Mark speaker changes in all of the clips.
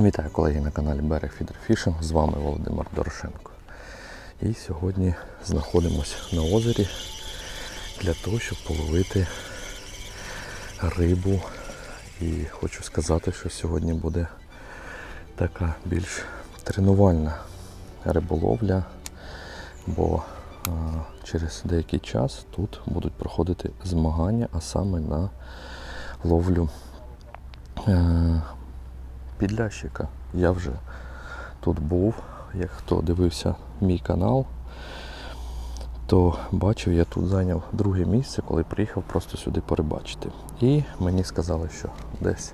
Speaker 1: Вітаю колеги на каналі Берег Фідерфішинг. З вами Володимир Дорошенко. І сьогодні знаходимося на озері для того, щоб половити рибу. І хочу сказати, що сьогодні буде така більш тренувальна риболовля, бо а, через деякий час тут будуть проходити змагання, а саме на ловлю е, підлящика. Я вже тут був. Як хто дивився мій канал, то бачив, я тут зайняв друге місце, коли приїхав просто сюди порибачити. І мені сказали, що десь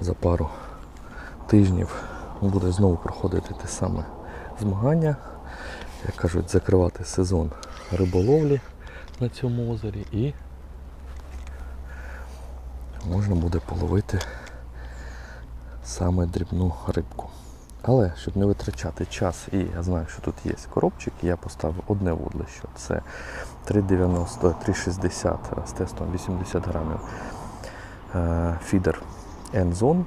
Speaker 1: за пару тижнів буде знову проходити те саме змагання, як кажуть, закривати сезон риболовлі на цьому озері і можна буде половити саме дрібну рибку. Але щоб не витрачати час, і я знаю, що тут є коробчик, я поставив одне вудлище. Це 3,90, 3,60 з тестом 80 грамів. Е, Фідер Enzone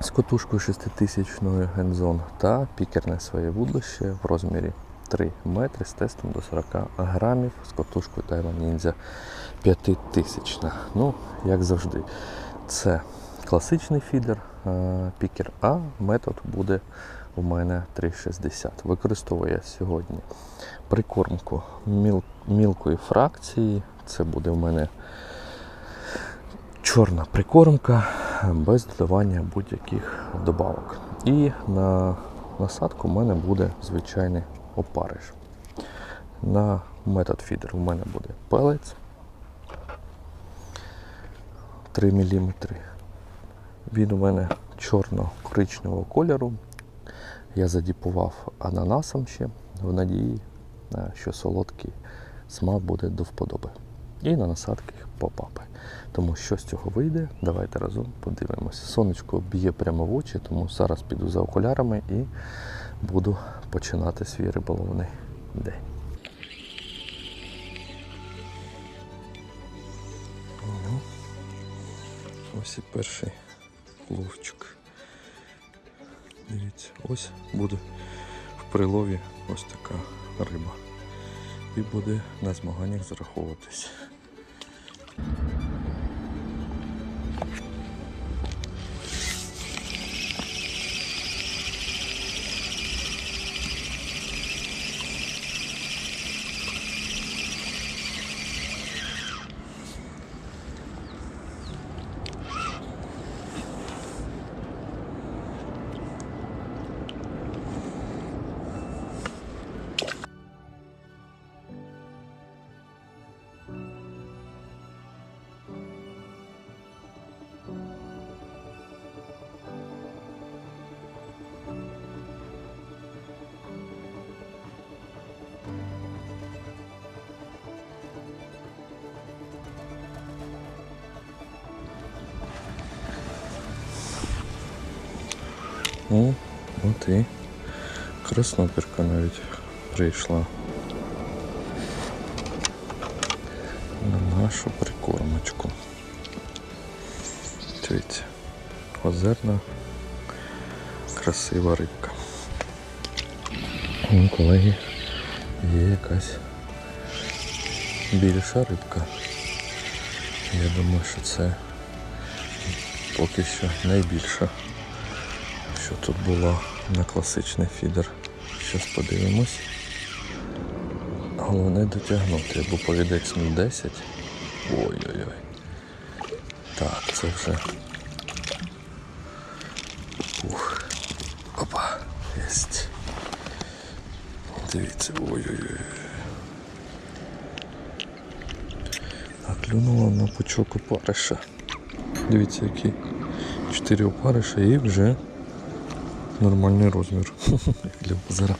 Speaker 1: з котушкою 6000 Enzone та пікерне своє вудлище в розмірі 3 метри з тестом до 40 грамів з котушкою Taiwan Ninja 5000. Ну, як завжди, це класичний фідер пікер, а метод буде у мене 3,60. Використовую я сьогодні прикормку міл, мілкої фракції. Це буде у мене чорна прикормка без додавання будь-яких добавок. І на насадку у мене буде звичайний опариш. На метод фідер у мене буде пелець 3 мм. Він у мене чорно-коричневого кольору. Я задіпував ананасом ще в надії, е, що солодкий смак буде до вподоби. І на насадки попапи. Тому що з цього вийде, давайте разом подивимося. Сонечко б'є прямо в очі, тому зараз піду за окулярами і буду починати свій риболовний день. Ну, Ось і перший ловчик. Дивіться, ось буде в прилові ось така риба. І буде на змаганнях зараховуватись. О, от і красноперка навіть прийшла на нашу прикормочку. Дивіться, озерна красива рибка. Ну, колеги, є якась більша рибка. Я думаю, що це поки що найбільша що тут було на класичний фідер. Зараз подивимось. Головне дотягнути, бо повідець 0,10. Ой-ой-ой. Так, це вже. Ух. Опа, єсть. Дивіться, ой-ой-ой. А клюнула на пучок опариша. Дивіться, які 4 опариша і вже нормальний розмір для базара.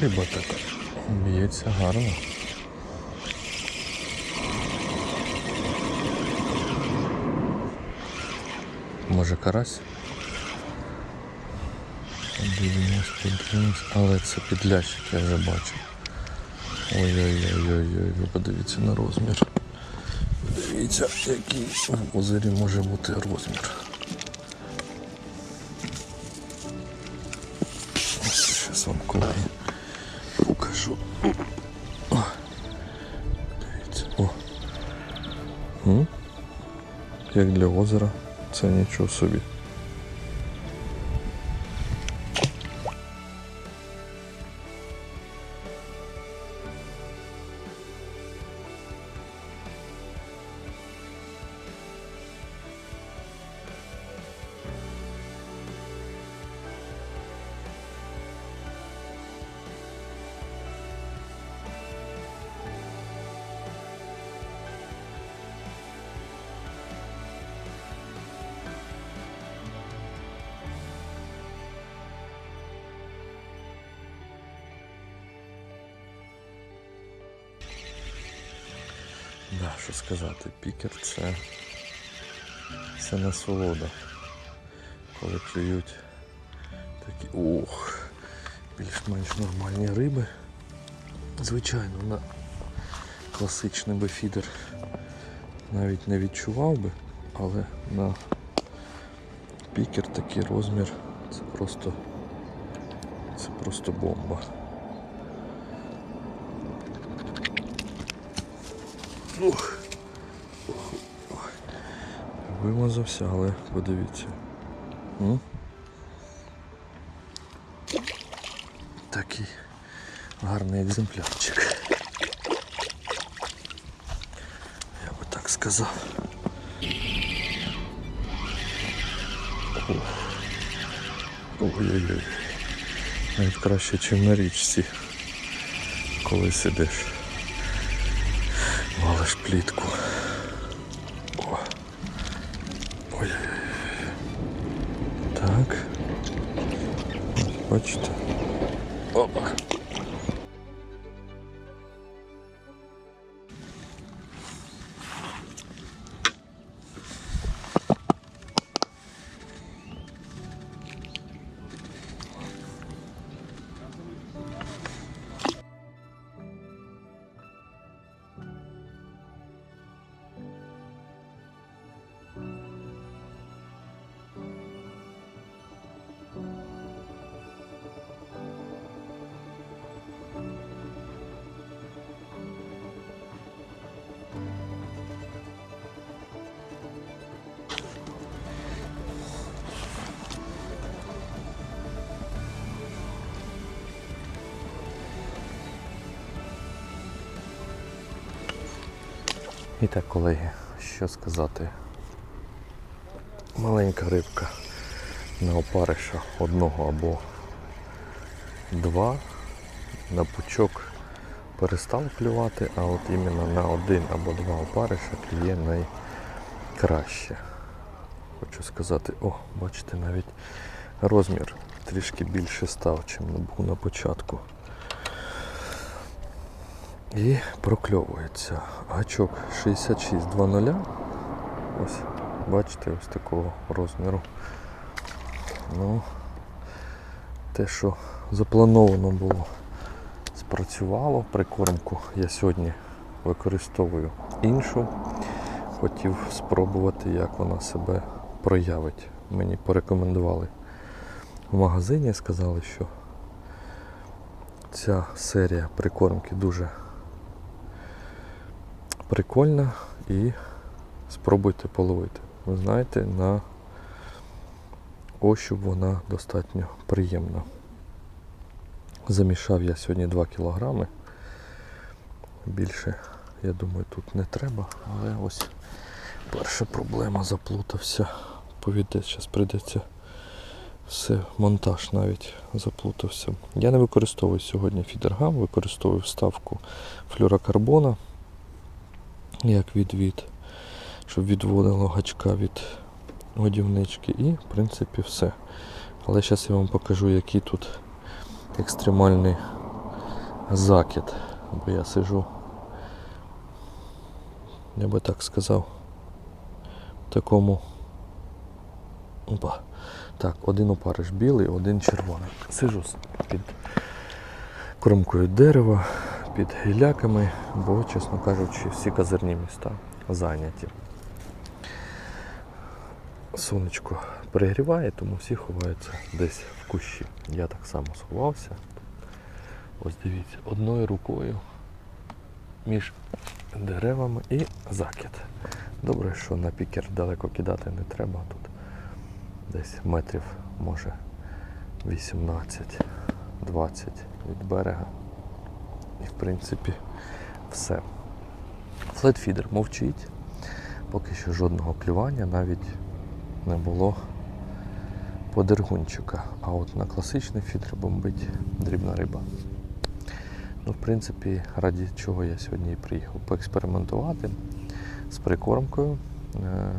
Speaker 1: Риба така? Б'ється гарно. Може карась? Подивимось, подивимось. Але це підлящик, я вже бачу. Ой-ой-ой-ой-ой, ви подивіться на розмір. Подивіться, який в озері може бути розмір. Як для озера, це нічого собі. Сказати, пікер це, це насолода. Коли клюють такі ух, більш-менш нормальні риби. Звичайно, на класичний би фідер навіть не відчував би, але на пікер такий розмір це просто це просто бомба. Ух. Вимазався, але подивіться. М? Такий гарний екземплярчик. Я би так сказав. Ой-ой-ой. Навіть краще, ніж на річці, коли сидиш. Валиш плітку. О. ой Так. Бачите? Опа. І так, колеги, що сказати. Маленька рибка на опариша одного або два. На пучок перестав клювати, а от іменно на один або два опариша клює найкраще. Хочу сказати, о, бачите, навіть розмір трішки більше став, чим був на початку. І прокльовується. Гачок 6620. Ось, бачите, ось такого розміру. Ну, те, що заплановано було, спрацювало. Прикормку я сьогодні використовую іншу. Хотів спробувати, як вона себе проявить. Мені порекомендували в магазині, сказали, що ця серія прикормки дуже прикольна і спробуйте половити. Ви знаєте, на ощуп вона достатньо приємна. Замішав я сьогодні 2 кілограми. Більше, я думаю, тут не треба, але ось перша проблема заплутався. Повідеться, зараз прийдеться все, монтаж навіть заплутався. Я не використовую сьогодні фідергам, використовую вставку флюрокарбона як відвід, щоб відводило гачка від годівнички і, в принципі, все. Але зараз я вам покажу, який тут екстремальний закид. Бо я сижу, я би так сказав, в такому. Опа. Так, один опариш білий, один червоний. Сижу під кромкою дерева, під гіляками, бо, чесно кажучи, всі козирні міста зайняті. Сонечко перегріває, тому всі ховаються десь в кущі. Я так само сховався. Ось дивіться, одною рукою між деревами і закид. Добре, що на пікер далеко кидати не треба. Тут десь метрів, може 18-20 від берега. І в принципі все. Флетфідер мовчить. Поки що жодного клювання навіть не було подергунчика. А от на класичний фідер бомбить дрібна риба. Ну, в принципі, раді чого я сьогодні і приїхав. Поекспериментувати з прикормкою е-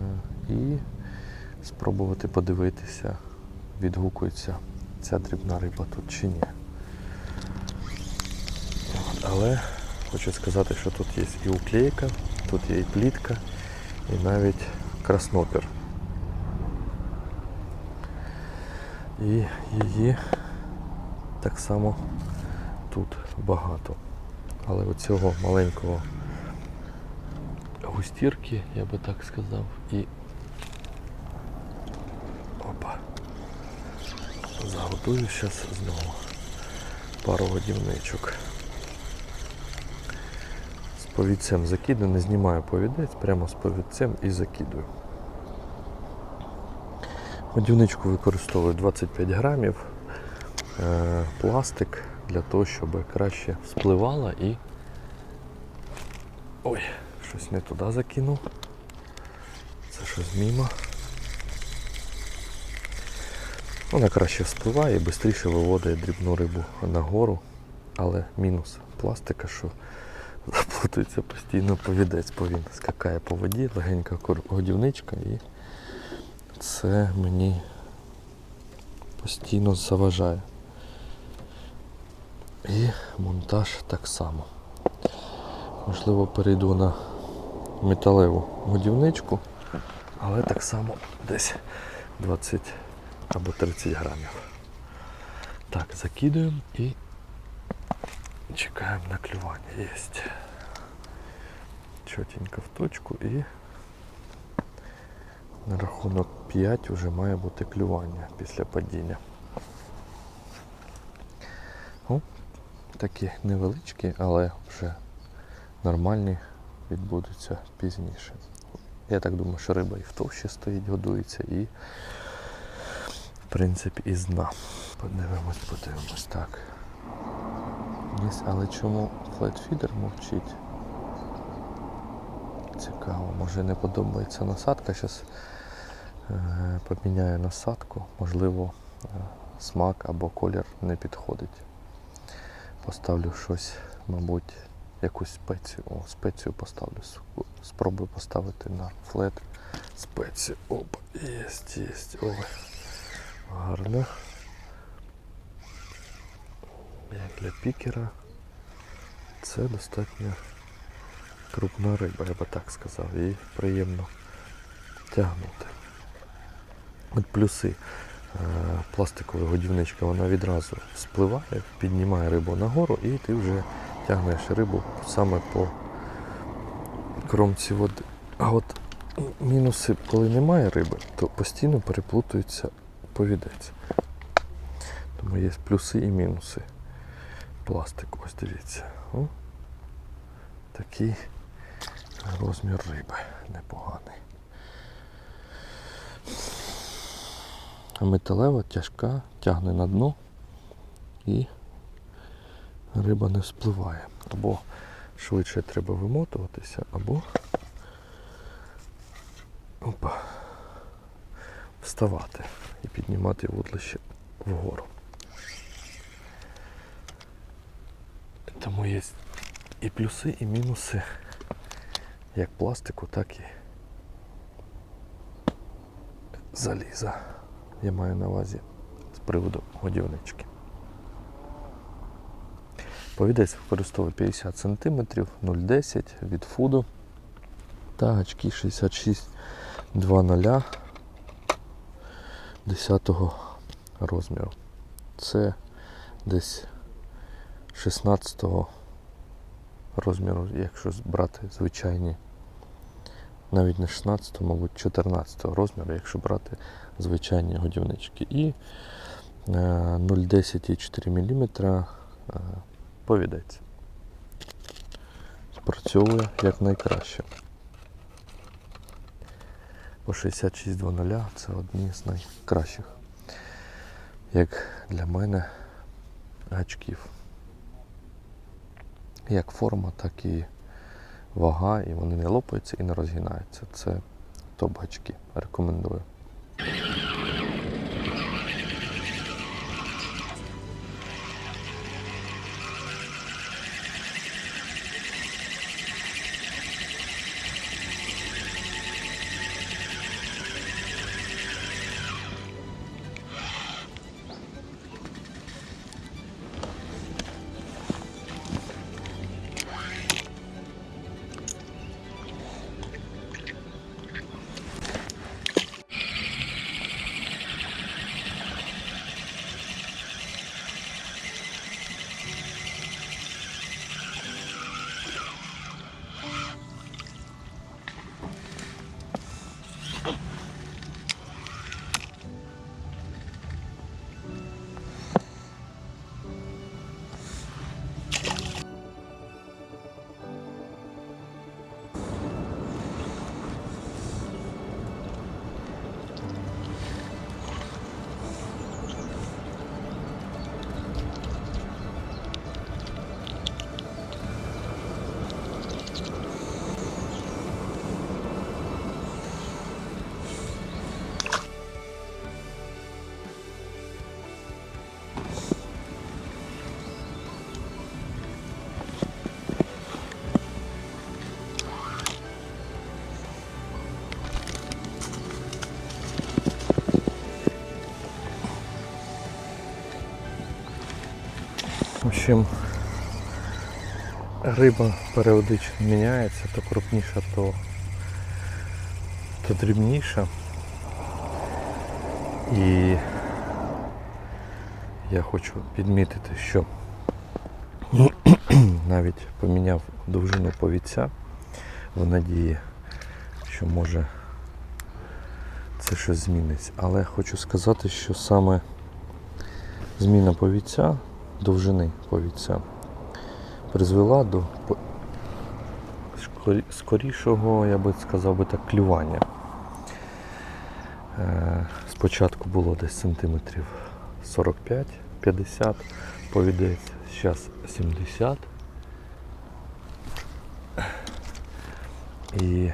Speaker 1: і спробувати подивитися, відгукується ця дрібна риба тут чи ні. Але хочу сказати, що тут є і уклейка, тут є і плітка, і навіть краснопір. І її так само тут багато. Але оцього маленького густірки, я би так сказав, і опа. Заготую зараз знову пару годівничок. Повідцем закидаю, не знімаю повідець, прямо з повідцем і закидую. Годівничку використовую 25 грамів, е, пластик для того, щоб краще вспливала і. Ой, щось не туди закинув. Це щось мімо. Вона краще вспливає і швидше виводить дрібну рибу нагору. Але мінус пластика, що заплутується постійно повідець, бо він скакає по воді, легенька годівничка і це мені постійно заважає. І монтаж так само. Можливо, перейду на металеву годівничку, але так само десь 20 або 30 грамів. Так, закидуємо і чекаємо на клювання. Єсть. Чотенько в точку і на рахунок 5 вже має бути клювання після падіння. О, такі невеличкі, але вже нормальні відбудуться пізніше. Я так думаю, що риба і в товщі стоїть, годується і в принципі із дна. Подивимось, подивимось. Так. Але чому флетфідер мовчить? Цікаво, може не подобається насадка. Зараз е, поміняю насадку, можливо, е, смак або колір не підходить. Поставлю щось, мабуть, якусь спецію. О, спецію поставлю. Спробую поставити на флет спецію. Опа, єсть, єсть. Ой. Гарно. Як для пікера. Це достатньо крупна риба, я би так сказав. Її приємно тягнути. От плюси. Е, Пластикова годівничка вона відразу спливає, піднімає рибу нагору і ти вже тягнеш рибу саме по кромці води. А от мінуси, коли немає риби, то постійно переплутується повідець. Тому є плюси і мінуси. Пластик, ось дивіться. О, такий розмір риби непоганий. Металева тяжка, тягне на дно і риба не вспливає. Або швидше треба вимотуватися, або опа, вставати і піднімати вудлище вгору. Тому є і плюси, і мінуси як пластику, так і заліза. Я маю на увазі з приводу годівнички. Повідець використовує 50 см 0,10 від фуду та гачки 66 2.0 10 розміру. Це десь 16 розміру, якщо брати звичайні, навіть не 16, мабуть, 14 розміру, якщо брати звичайні годівнички. І е, 0,10,4 мм повідець. Спрацьовує як найкраще. По 66.00 це одні з найкращих, як для мене, гачків. Як форма, так і вага, і вони не лопаються і не розгинаються. Це топ-гачки. Рекомендую. Общем, риба періодично міняється, то крупніша, то, то дрібніша. І я хочу підмітити, що навіть поміняв довжину повіця в надії, що може це щось зміниться. Але хочу сказати, що саме зміна повіця, довжини повіця призвела до скорішого, я би сказав би так, клювання. Е, Спочатку було десь сантиметрів 45-50 повідець, зараз 70. І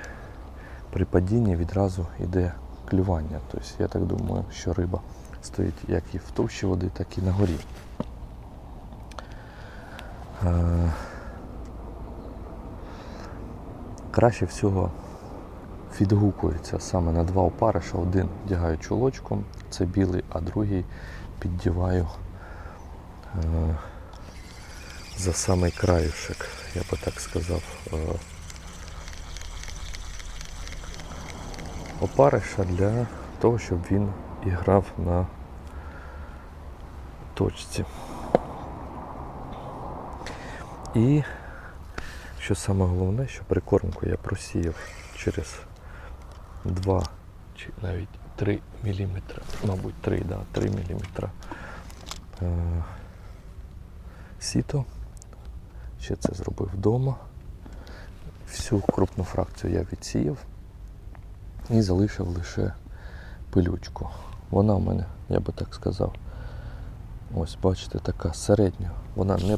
Speaker 1: при падінні відразу йде клювання. Тобто я так думаю, що риба стоїть як і в товщі води, так і на горі. Е, Краще всього відгукується саме на два опариша. Один вдягаю чулочком, це білий, а другий піддіваю е, за самий краюшек, я би так сказав. Е, опариша для того, щоб він і грав на точці. І що саме головне, що прикормку я просіяв через 2 чи навіть 3 мм, мабуть 3, да, 3 мм е, сіто. Ще це зробив вдома. Всю крупну фракцію я відсіяв і залишив лише пилючку. Вона в мене, я би так сказав, ось бачите, така середня. Вона не,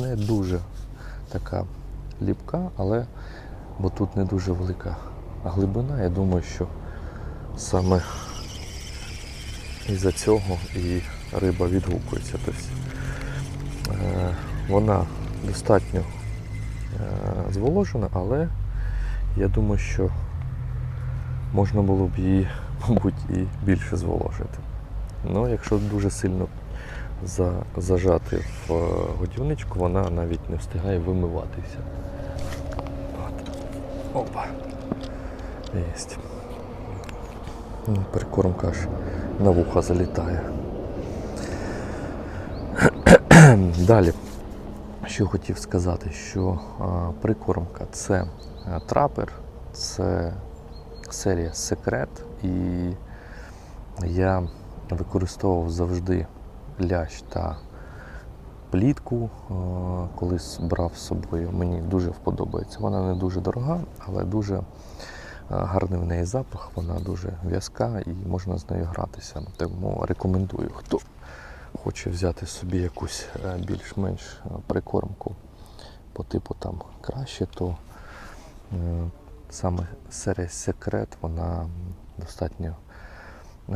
Speaker 1: не дуже така ліпка, але бо тут не дуже велика глибина, я думаю, що саме із-за цього і риба відгукується. Тобто, е, вона достатньо е, зволожена, але я думаю, що можна було б її мабуть, і більше зволожити. Ну, якщо дуже сильно за, зажати в е, годівничку, вона навіть не встигає вимиватися. От. Опа. Єсть. Ну, Прикормка аж на вуха залітає. Далі, що хотів сказати, що а, прикормка це трапер, це серія секрет, і я використовував завжди лящ та плітку, а, колись брав з собою. Мені дуже вподобається. Вона не дуже дорога, але дуже гарний в неї запах, вона дуже в'язка і можна з нею гратися. Тому рекомендую, хто хоче взяти собі якусь е, більш-менш е, прикормку по типу там краще, то е, саме серія секрет вона достатньо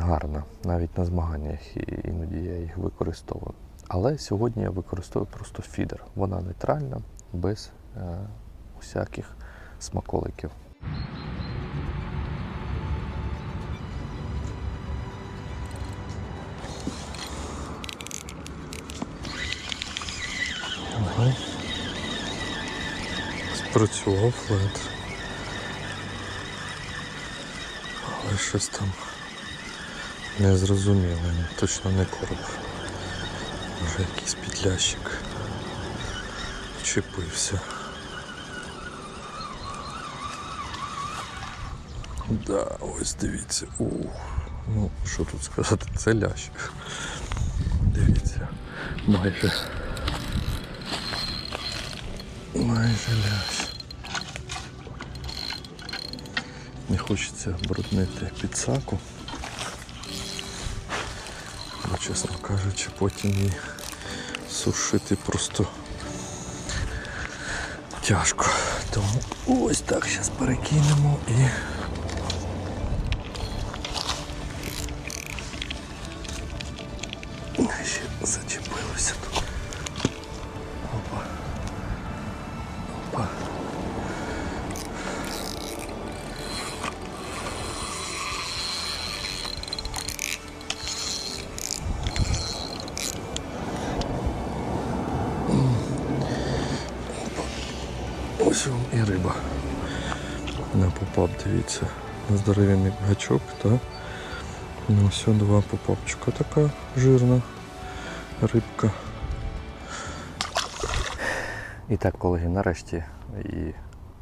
Speaker 1: гарна. Навіть на змаганнях іноді я їх використовую. Але сьогодні я використовую просто фідер. Вона нейтральна, без е, усяких смаколиків. Ага. Спрацював флет. Але щось там незрозуміле, точно не короб. Може якийсь підлящик вчепився. Да, ось дивіться. Ух. Ну, що тут сказати, це лящ. Дивіться, майже. Майже лящ. Не хочеться бруднити підсаку. Чесно кажучи, потім її сушити просто тяжко. Тому ось так зараз перекинемо і. Гачок, та ну все, два попапчика така жирна рибка. І так, колеги, нарешті і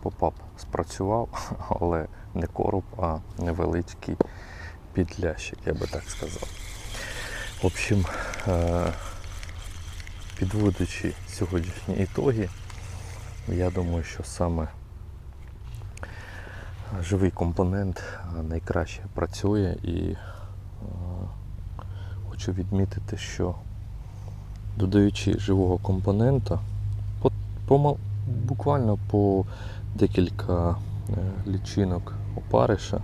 Speaker 1: попап спрацював, але не короб, а невеличкий підлящик, я би так сказав. В общем, е, підводячи сьогоднішні ітоги, я думаю, що саме живий компонент найкраще працює і е, хочу відмітити, що додаючи живого компонента, по, по, буквально по декілька е, лічинок опариша е,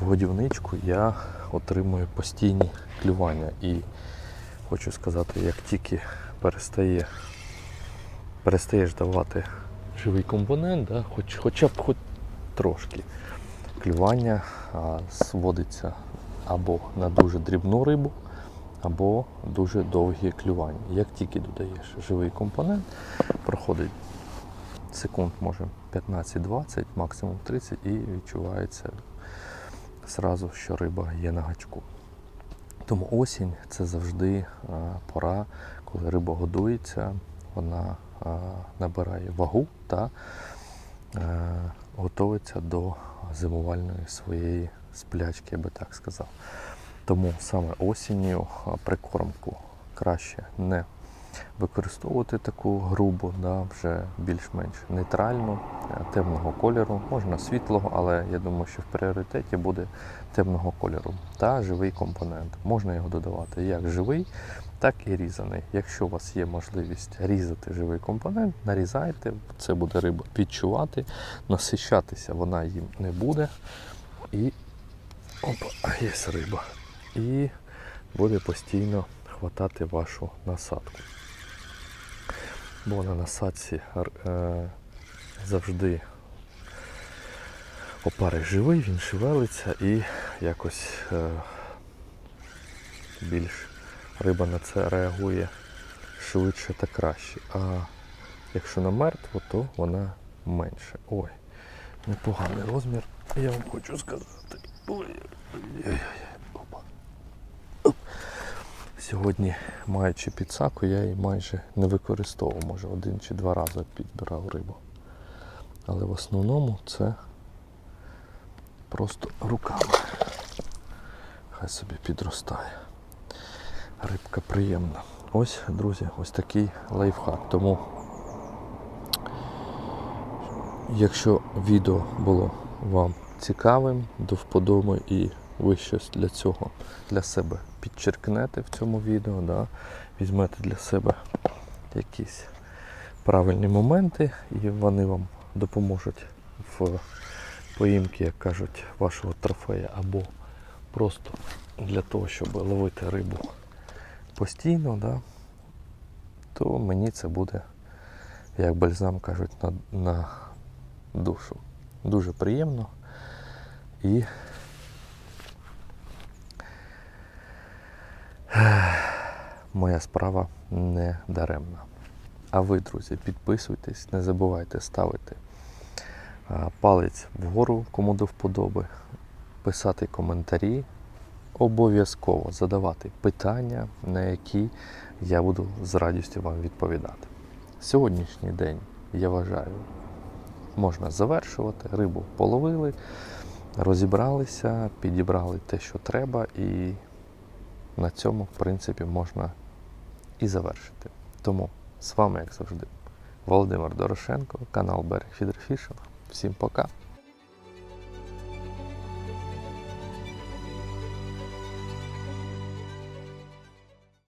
Speaker 1: в годівничку я отримую постійні клювання. І хочу сказати, як тільки перестає, перестаєш давати живий компонент, да, хоч, хоча б хоч трошки клювання а, зводиться або на дуже дрібну рибу, або дуже довгі клювання. Як тільки додаєш живий компонент, проходить секунд, може 15-20, максимум 30, і відчувається зразу, що риба є на гачку. Тому осінь це завжди пора, коли риба годується, вона набирає вагу та е, готується до зимувальної своєї сплячки, я би так сказав. Тому саме осінню прикормку краще не використовувати таку грубу, да, вже більш-менш нейтральну, е, темного кольору, можна світлого, але я думаю, що в пріоритеті буде темного кольору та живий компонент. Можна його додавати як живий, так і різаний. Якщо у вас є можливість різати живий компонент, нарізайте, це буде риба відчувати, насищатися вона їм не буде. І опа, є риба. І буде постійно хватати вашу насадку. Бо на насадці е, завжди опариш живий, він шевелиться і якось е, більш риба на це реагує швидше та краще. А якщо на мертву, то вона менше. Ой, непоганий розмір, я вам хочу сказати. Ой, ой-ой-ой, опа. Сьогодні, маючи підсаку, я її майже не використовував, може один чи два рази підбирав рибу. Але в основному це просто руками. Хай собі підростає. Рибка приємна. Ось, друзі, ось такий лайфхак. Тому, якщо відео було вам цікавим, до вподоби і ви щось для цього для себе підчеркнете в цьому відео, да? візьмете для себе якісь правильні моменти, і вони вам допоможуть в поїмки, як кажуть, вашого трофея, або просто для того, щоб ловити рибу постійно, да, то мені це буде, як бальзам кажуть, на, на душу. Дуже приємно і моя справа не даремна. А ви, друзі, підписуйтесь, не забувайте ставити палець вгору, кому до вподоби, писати коментарі, обов'язково задавати питання, на які я буду з радістю вам відповідати. Сьогоднішній день, я вважаю, можна завершувати. Рибу половили, розібралися, підібрали те, що треба, і на цьому, в принципі, можна і завершити. Тому з вами, як завжди, Володимир Дорошенко, канал Берег Фідерфішинг. Всім пока.